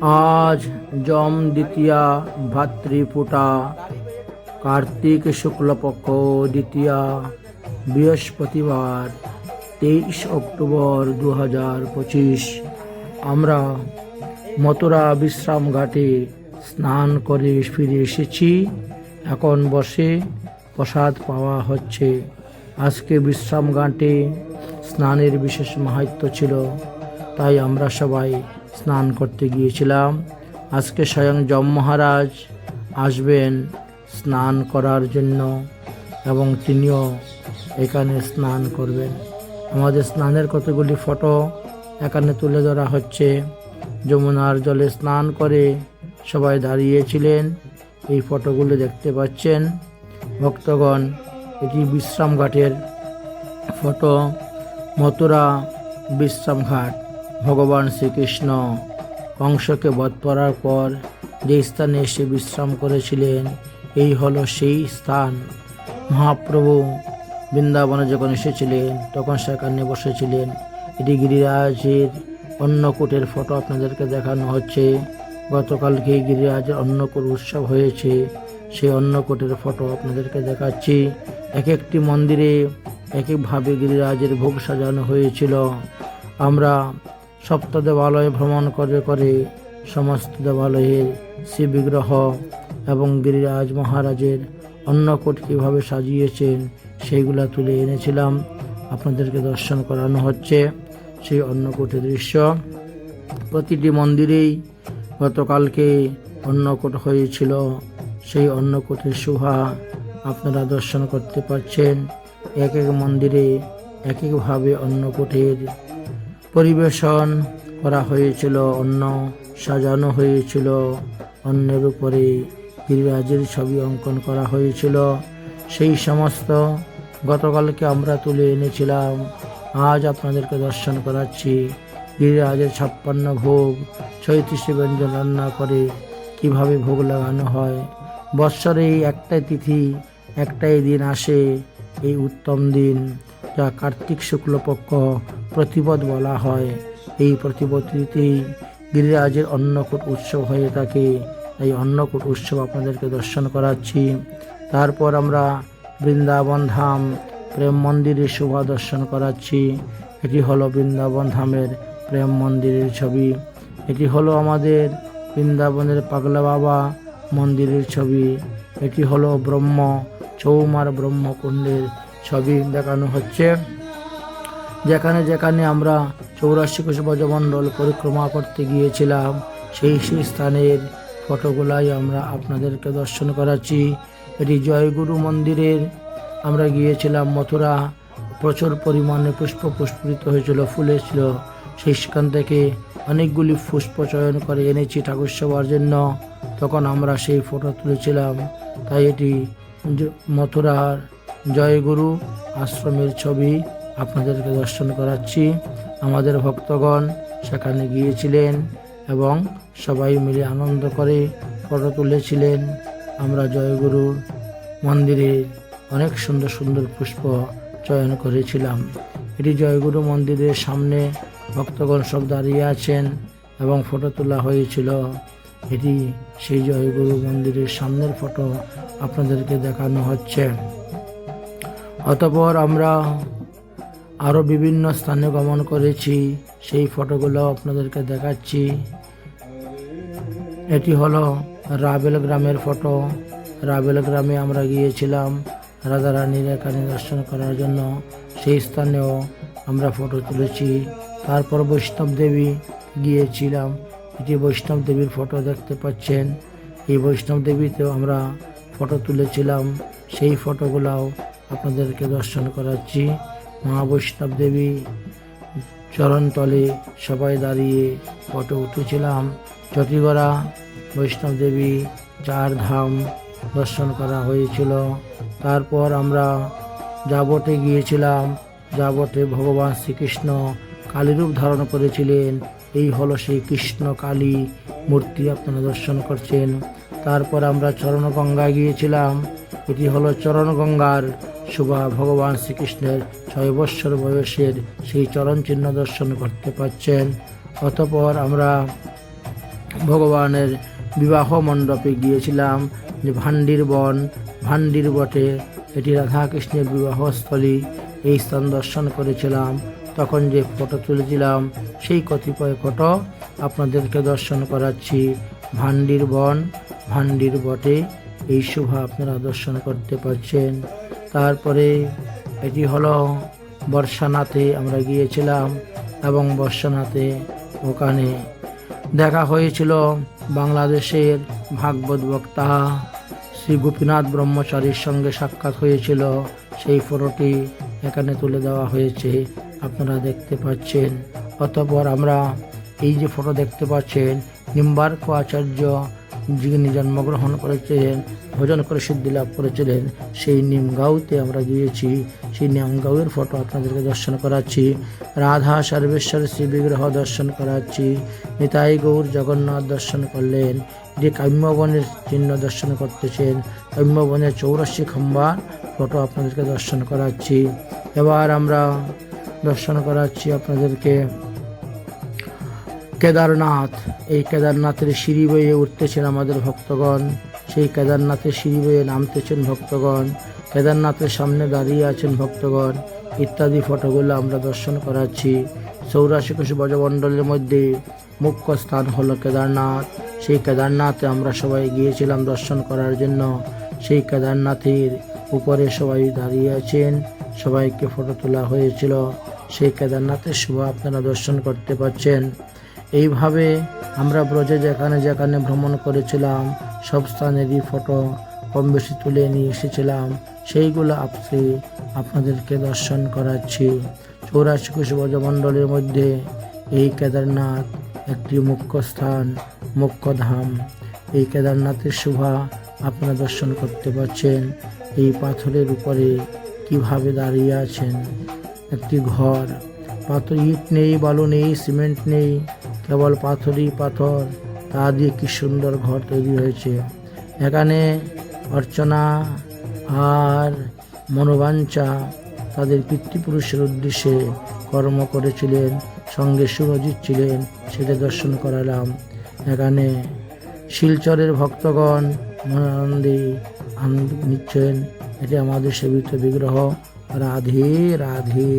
আজ যম দ্বিতীয়া ভাতৃপুটা, কার্তিক শুক্লপক্ষ দ্বিতীয়া, বৃহস্পতিবার তেইশ অক্টোবর দু হাজার পঁচিশ। আমরা মথুরা বিশ্রাম ঘাটে স্নান করে ফিরে এসেছি। এখন বসে প্রসাদ পাওয়া হচ্ছে। আজকে বিশ্রাম ঘাটে স্নানের বিশেষ মাহাত্ম্য ছিল, তাই আমরা সবাই স্নান করতে গিয়েছিলাম। আজকে স্বয়ং যম মহারাজ আসবেন স্নান করার জন্য এবং তিনিও এখানে স্নান করবেন। আমাদের স্নানের কতগুলি ফটো এখানে তুলে ধরা হচ্ছে। যমুনার জলে স্নান করে সবাই দাঁড়িয়েছিলেন। এই ফটোগুলো দেখতে পাচ্ছেন। ভক্তগণ, এটি বিশ্রামঘাটের ফটো, মথুরা বিশ্রামঘাট ভগবান শ্রীকৃষ্ণ কংসকে বধ করার পর যে স্থানে এসে বিশ্রাম করেছিলেন, এই হলো সেই স্থান। মহাপ্রভু বৃন্দাবনে যখন এসেছিলেন, তখন সেখানে বসেছিলেন। এটি গিরিরাজের অন্নকূটের ফটো আপনাদেরকে দেখানো হচ্ছে। গতকালকে গিরিরাজের অন্নকূট উৎসব হয়েছে, সেই অন্নকূটের ফটো আপনাদেরকে দেখাচ্ছি। এক একটি মন্দিরে এক একভাবে গিরিরাজের ভোগ সাজানো হয়েছিল। আমরা সপ্ত দেবালয়ে ভ্রমণ করে করে সমস্ত দেবালয়ের শ্রী বিগ্রহ এবং গিরিরাজ মহারাজের অন্নকূট কীভাবে সাজিয়েছেন, সেইগুলা তুলে এনেছিলাম। আপনাদেরকে দর্শন করানো হচ্ছে সেই অন্নকূটের দৃশ্য। প্রতিটি মন্দিরেই গতকালকে অন্নকূট হয়েছিল। সেই অন্নকূটের শোভা আপনারা দর্শন করতে পারছেন। এক এক মন্দিরে এক একভাবে অন্নকূটের পরিবেশন করা হয়েছিল, অন্য সাজানো হয়েছিল, অন্যের উপরে গিরিরাজের ছবি অঙ্কন করা হয়েছিল। সেই সমস্ত গতকালকে আমরা তুলে এনেছিলাম। আজ আপনাদেরকে দর্শন করাচ্ছি। গিরিরাজের ছাপ্পান্ন ভোগ, ছয়ত্রিশে ব্যঞ্জন রান্না করে কীভাবে ভোগ লাগানো হয়। বৎসরে একটাই তিথি, একটাই দিন আসে, এই উত্তম দিন। যা কার্তিক শুক্লপক্ষ প্রতিপদ বলা হয়। এই প্রতিপত্তিতেই গিরিরাজের অন্নকূট উৎসব হয়ে থাকে। এই অন্নকূট উৎসব আপনাদেরকে দর্শন করাচ্ছি। তারপর আমরা বৃন্দাবন ধাম, প্রেম মন্দিরের শোভা দর্শন করাচ্ছি। এটি হলো বৃন্দাবন ধামের প্রেম মন্দিরের ছবি। এটি হলো আমাদের বৃন্দাবনের পাগলা বাবা মন্দিরের ছবি। এটি হলো ব্রহ্ম, চৌমার ব্রহ্মকুণ্ডের ছবি দেখানো হচ্ছে। যেখানে যেখানে আমরা চৌরাশি কোষ ব্রজমণ্ডল পরিক্রমা করতে গিয়েছিলাম, সেই সেই স্থানের ফটোগুলাই আমরা আপনাদেরকে দর্শন করাচ্ছি। এটি জয়গুরু মন্দিরের, আমরা গিয়েছিলাম মথুরা, প্রচুর পরিমাণে পুষ্প পুষ্পিত হয়েছিল, ফুলে ছিল সেই সেখান থেকে অনেকগুলি পুষ্প চয়ন করে এনেছি ঠাকুর সেবার জন্য। তখন আমরা সেই ফটো তুলেছিলাম। তাই এটি মথুরার জয়গুরু আশ্রমের ছবি আপনাদেরকে দর্শন করাচ্ছি। আমাদের ভক্তগণ সেখানে গিয়েছিলেন এবং সবাই মিলে আনন্দ করে ফটো তুলেছিলেন। আমরা জয়গুরুর মন্দিরে অনেক সুন্দর সুন্দর পুষ্প চয়ন করেছিলাম। এটি জয়গুরু মন্দিরের সামনে ভক্তগণ সব দাঁড়িয়ে আছেন এবং ফটো তোলা হয়েছিল। এটি সেই জয়গুরু মন্দিরের সামনের ফটো আপনাদেরকে দেখানো হচ্ছে। অতপর আমরা আরও বিভিন্ন স্থানে গমন করেছি। সেই ফটোগুলো আপনাদেরকে দেখাচ্ছি। এটি হলো রাবেল গ্রামের ফটো। রাবেল গ্রামে আমরা গিয়েছিলাম রাধারানীর এখানে দর্শন করার জন্য। সেই স্থানেও আমরা ফটো তুলেছি। তারপর বৈষ্ণব দেবী গিয়েছিলাম। এটি বৈষ্ণব দেবীর ফটো দেখতে পাচ্ছেন। এই বৈষ্ণব দেবীতেও আমরা ফটো তুলেছিলাম। সেই ফটোগুলাও আপনাদেরকে দর্শন করাচ্ছি। মা বৈষ্ণব দেবী চরণতলে সবাই দাঁড়িয়ে ফটো উঠেছিলাম চটিগড়া বৈষ্ণব দেবী চার ধাম দর্শন করা হয়েছিল। তারপর আমরা যাবটে গিয়েছিলাম। যাবটে ভগবান শ্রীকৃষ্ণ কালীরূপ ধারণ করেছিলেন। এই হলো সেই কৃষ্ণ কালী মূর্তি আপনারা দর্শন করছেন। তারপর আমরা চরণগঙ্গা গিয়েছিলাম। এটি হলো চরণগঙ্গার শোভা ভগবান শ্রীকৃষ্ণের ছয় বৎসর বয়সের সেই চরণ চিহ্ন দর্শন করতে পাচ্ছেন অতপর আমরা ভগবানের বিবাহ মণ্ডপে গিয়েছিলাম, যে ভান্ডির বন, ভান্ডির বটে এটি রাধাকৃষ্ণের বিবাহস্থলী। এই স্থান দর্শন করেছিলাম, তখন যে ফটো তুলেছিলাম, সেই কতিপয় ফটো আপনাদেরকে দর্শন করাচ্ছি। ভান্ডির বন, ভান্ডির বটে, এই শোভা আপনারা দর্শন করতে পারছেন। তারপরে এটি হলো বর্ষানাথে আমরা গিয়েছিলাম এবং বর্ষানাথে ওখানে দেখা হয়েছিল বাংলাদেশের ভাগবত বক্তা শ্রী গোপীনাথ ব্রহ্মচারীর সঙ্গে সাক্ষাৎ হয়েছিল। সেই ফটোটি এখানে তুলে দেওয়া হয়েছে, আপনারা দেখতে পাচ্ছেন। অতঃপর আমরা এই যে ফটো দেখতে পাচ্ছেন, নিম্বার্ক আচার্য যিনি জন্মগ্রহণ করেছিলেন ভোজন করে সিদ্ধি লাভ করেছিলেন। সেই নিমগাঁওতে আমরা গিয়েছি। সেই নিমগাঁওয়ের ফটো আপনাদেরকে দর্শন করাচ্ছি। রাধা সর্বেশ্বর শ্রী বিগ্রহ দর্শন করাচ্ছি। নিতাই গৌর জগন্নাথ দর্শন করলেন। যে কাম্যবনের চিহ্ন দর্শন করতেছেন, কাম্যবনের চৌরাশি খম্বার ফটো আপনাদেরকে দর্শন করাচ্ছি। এবার আমরা দর্শন করাচ্ছি আপনাদেরকে কেদারনাথ। এই কেদারনাথের সিঁড়ি বয়ে উঠতেছেন আমাদের ভক্তগণ। সেই কেদারনাথের সিঁড়ি বয়ে নামতেছেন ভক্তগণ। কেদারনাথের সামনে দাঁড়িয়ে আছেন ভক্তগণ। ইত্যাদি ফটোগুলো আমরা দর্শন করাচ্ছি। চৌরাশি কোষ ব্রজমণ্ডলের মধ্যে মুখ্য স্থান হলো কেদারনাথ। সেই কেদারনাথে আমরা সবাই গিয়েছিলাম দর্শন করার জন্য। সেই কেদারনাথের উপরে সবাই দাঁড়িয়ে আছেন। সবাইকে ফটো তোলা হয়েছিল। সেই কেদারনাথের শোভা আপনারা দর্শন করতে পারছেন। এইভাবে আমরা ব্রজে যেখানে যেখানে ভ্রমণ করেছিলাম সব স্থানেরই ফটো কম বেশি তুলে নিয়ে এসেছিলাম। সেইগুলো আপনি আপনাদেরকে দর্শন করাচ্ছি। চৌরাশি কোষ ব্রজমণ্ডলের মধ্যে এই কেদারনাথ একটি মুখ্য স্থান, মুখ্য ধাম। এই কেদারনাথের শোভা আপনারা দর্শন করতে পারছেন। এই পাথরের উপরে কীভাবে দাঁড়িয়ে আছেন? একটি ঘর। পাথর ইট নেই, বালু নেই, সিমেন্ট নেই, কেবল পাথরই পাথর। তা দিয়ে কি সুন্দর ঘর তৈরি হয়েছে। এখানে অর্চনা আর মনোবাঞ্ছা তাদের পিতৃপুরুষের উদ্দেশ্যে কর্ম করেছিলেন, সঙ্গে সুরজিৎ ছিলেন, সেটা দর্শন করালাম। এখানে শিলচরের ভক্তগণ মনানন্দে আনন্দ নিচ্ছেন। এটি আমাদের সেবিত বিগ্রহ। রাধে রাধে।